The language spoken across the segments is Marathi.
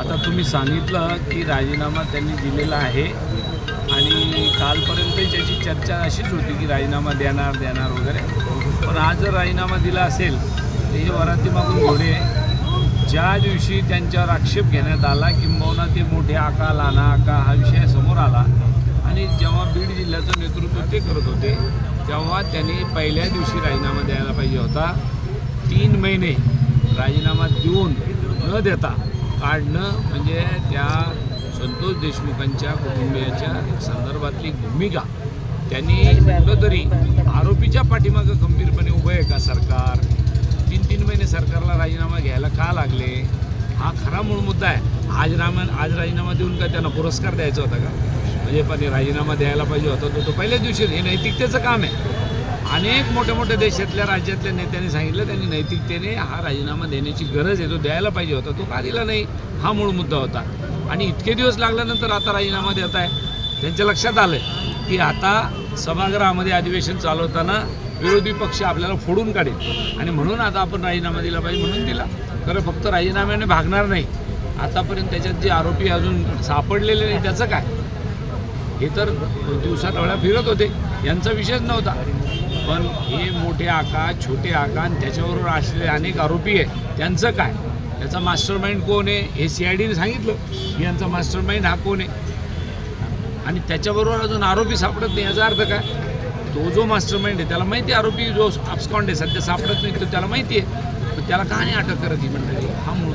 आता तुम्ही सांगितलं की राजीनामा त्यांनी दिलेला आहे आणि कालपर्यंत त्याची चर्चा अशीच होती की राजीनामा देणार देणार वगैरे. पण आज जर राजीनामा दिला असेल तर हे वरातीमागून घोडे ज्या दिवशी त्यांच्यावर आक्षेप घेण्यात आला किंबहुना ते मोठे आका लाना आका हा विषय समोर आला आणि जेव्हा बीड जिल्ह्याचं नेतृत्व ते करत होते तेव्हा त्यांनी पहिल्या दिवशी राजीनामा द्यायला पाहिजे होता. तीन महिने राजीनामा देऊन न देता काढणं म्हणजे त्या संतोष देशमुखांच्या कुटुंबियाच्या संदर्भातली भूमिका. त्यांनी कुठंतरी आरोपीच्या पाठीमागं गंभीरपणे उभं आहे का सरकार? तीन तीन महिने सरकारला राजीनामा घ्यायला का लागले? हा खरा मूळ मुद्दा आहे. आज रामा आज राजीनामा देऊन का त्यांना पुरस्कार द्यायचा होता का? म्हणजे पण राजीनामा द्यायला पाहिजे होता तो तो पहिल्याच दिवशी हे नैतिकतेचं काम आहे. अनेक मोठ्या मोठ्या देशातल्या राज्यातल्या नेत्यांनी सांगितलं त्यांनी नैतिकतेने हा राजीनामा देण्याची गरज आहे तो द्यायला पाहिजे होता तो का दिला नाही हा मूळ मुद्दा होता. आणि इतके दिवस लागल्यानंतर आता राजीनामा देत आहे. त्यांच्या लक्षात आलं की आता सभागृहामध्ये अधिवेशन चालवताना विरोधी पक्ष आपल्याला फोडून काढेल. आणि म्हणून आता आपण राजीनामा दिला पाहिजे म्हणून दिला. खरं फक्त राजीनाम्याने भागणार नाही. आतापर्यंत त्याच्यात जे आरोपी अजून सापडलेले नाही त्याचं काय? हे तर दिवसात वेळा फिरत होते. यांचा विषयच नव्हता. पण हे मोठे आका छोटे आका आणि त्याच्याबरोबर असलेले अनेक आरोपी आहे त्यांचं काय? त्याचा मास्टर माइंड कोण आहे? हे सी आय डीने सांगितलं. यांचा मास्टर माइंड हा कोण आहे? आणि त्याच्याबरोबर अजून आरोपी सापडत नाही याचा अर्थ काय? तो जो मास्टर माइंड आहे त्याला माहिती आहे आरोपी जो अपस्कॉन्ड आहे सध्या सापडत नाही तो त्याला माहिती आहे. पण त्याला का नाही अटक करत ही मंडळी? हा मूळ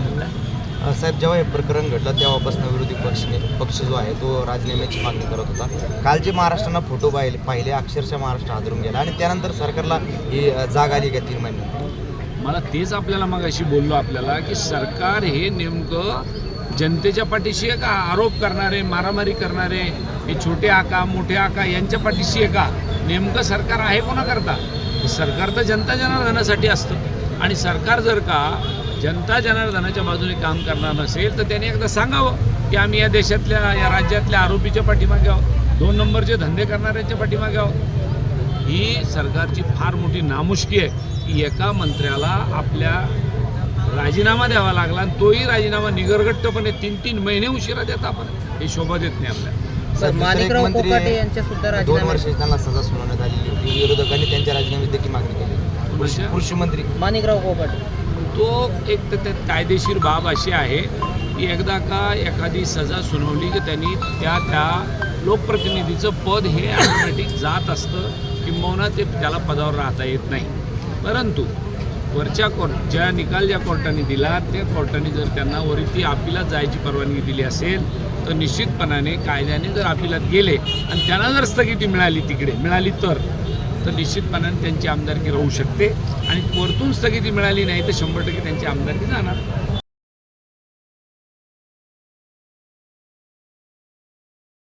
साहेब जेव्हा हे प्रकरण घडलं तेव्हापासून विरोधी पक्ष पक्ष जो आहे तो राजीनाम्याची मागणी करत होता. काल जे महाराष्ट्रानं फोटो पाहिले पाहिले अक्षरशः महाराष्ट्र हादरून गेला आणि त्यानंतर सरकारला ही जागा जाग आली का तीन महिने? मला तेच आपल्याला मग अशी बोललो आपल्याला की सरकार हे नेमकं जनतेच्या पाठीशी आहे का आरोप करणारे मारामारी करणारे हे छोटे आका मोठे आका यांच्या पाठीशी आहे का? नेमकं सरकार आहे कोणाकरता? सरकार तर जनता जनार्दनासाठी असतं. आणि सरकार जर का जनता जनार्दनाच्या बाजूने काम करणार नसेल तर त्यांनी एकदा सांगावं की आम्ही या देशातल्या या राज्यातल्या आरोपीच्या पाठीमागे आहोत. दोन नंबरचे धंदे करणाऱ्यांच्या पाठीमागे आहोत. ही सरकारची फार मोठी नामुष्की आहे की एका मंत्र्याला आपल्या राजीनामा द्यावा लागला आणि तोही राजीनामा निगरगट्टपणे तीन तीन महिने उशिरा देत आपण. हे शोभा देत नाही आपल्याला. माणिकराव कोकाटे यांच्या सुद्धा दोन राजीनामे वर्ष त्यांना सजा सुनावण्यात आलेली होती. विरोधकांनी त्यांच्या राजीनाम्याची देखील मागणी केली कृषी- कृषी मंत्री माणिकराव कोकाटे. तो एक तर त्या कायदेशीर बाब अशी आहे की एकदा का एखादी सजा सुनावली की त्यांनी त्या त्या लोकप्रतिनिधीचं पद हे ऑटोमॅटिक जात असतं किंबहुना ते त्याला पदावर राहता येत नाही. परंतु वरच्या कोर्ट ज्या निकाल ज्या कोर्टाने दिला त्या कोर्टाने जर त्यांना वरती अपिलात जायची परवानगी दिली असेल तर निश्चितपणाने कायद्याने जर अपिलात गेले आणि त्यांना जर स्थगिती मिळाली तिकडे मिळाली तर तर निश्चितपणाने त्यांची आमदारकी राहू शकते. आणि परतून स्थगिती मिळाली नाही तर शंभर टक्के त्यांची आमदारकी जाणार.